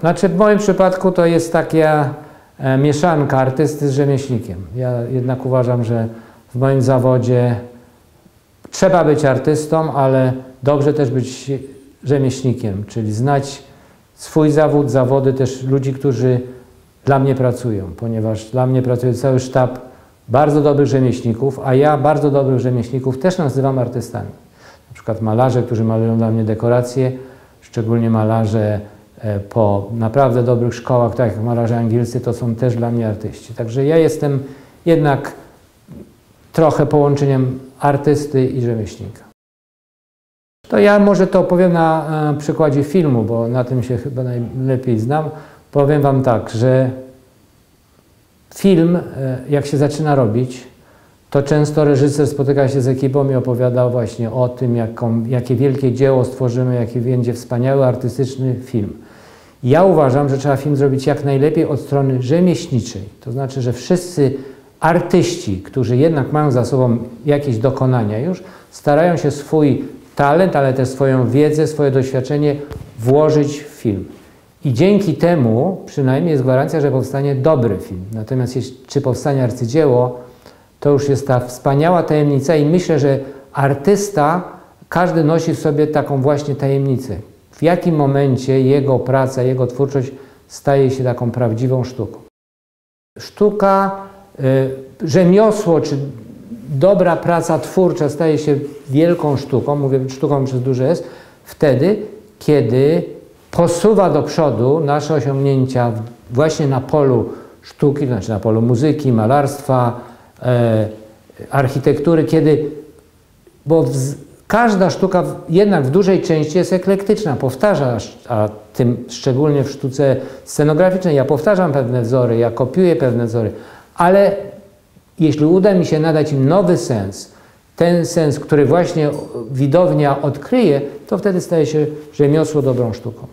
Znaczy w moim przypadku to jest taka e, mieszanka artysty z rzemieślnikiem. Ja jednak uważam, że w moim zawodzie trzeba być artystą, ale dobrze też być rzemieślnikiem, czyli znać swój zawód, zawody też ludzi, którzy dla mnie pracują, ponieważ dla mnie pracuje cały sztab bardzo dobrych rzemieślników, a ja bardzo dobrych rzemieślników też nazywam artystami. Na przykład malarze, którzy malują dla mnie dekoracje, szczególnie malarze po naprawdę dobrych szkołach, tak jak malarze angielscy, to są też dla mnie artyści. Także ja jestem jednak trochę połączeniem artysty i rzemieślnika. To ja może to opowiem na e, przykładzie filmu, bo na tym się chyba najlepiej znam. Powiem Wam tak, że film, e, jak się zaczyna robić, to często reżyser spotyka się z ekipą i opowiada właśnie o tym, jaką, jakie wielkie dzieło stworzymy, jaki będzie wspaniały artystyczny film. Ja uważam, że trzeba film zrobić jak najlepiej od strony rzemieślniczej. To znaczy, że wszyscy artyści, którzy jednak mają za sobą jakieś dokonania już, starają się swój talent, ale też swoją wiedzę, swoje doświadczenie włożyć w film. I dzięki temu przynajmniej jest gwarancja, że powstanie dobry film. Natomiast czy powstanie arcydzieło, to już jest ta wspaniała tajemnica i myślę, że artysta, każdy nosi w sobie taką właśnie tajemnicę. W jakim momencie jego praca, jego twórczość staje się taką prawdziwą sztuką. Sztuka, y, rzemiosło czy dobra praca twórcza staje się wielką sztuką, mówię sztuką przez duże jest, wtedy, kiedy posuwa do przodu nasze osiągnięcia właśnie na polu sztuki, znaczy na polu muzyki, malarstwa, e, architektury, kiedy, bo każda sztuka jednak w dużej części jest eklektyczna, powtarza, a tym szczególnie w sztuce scenograficznej, ja powtarzam pewne wzory, ja kopiuję pewne wzory, ale jeśli uda mi się nadać im nowy sens, ten sens, który właśnie widownia odkryje, to wtedy staje się rzemiosło dobrą sztuką.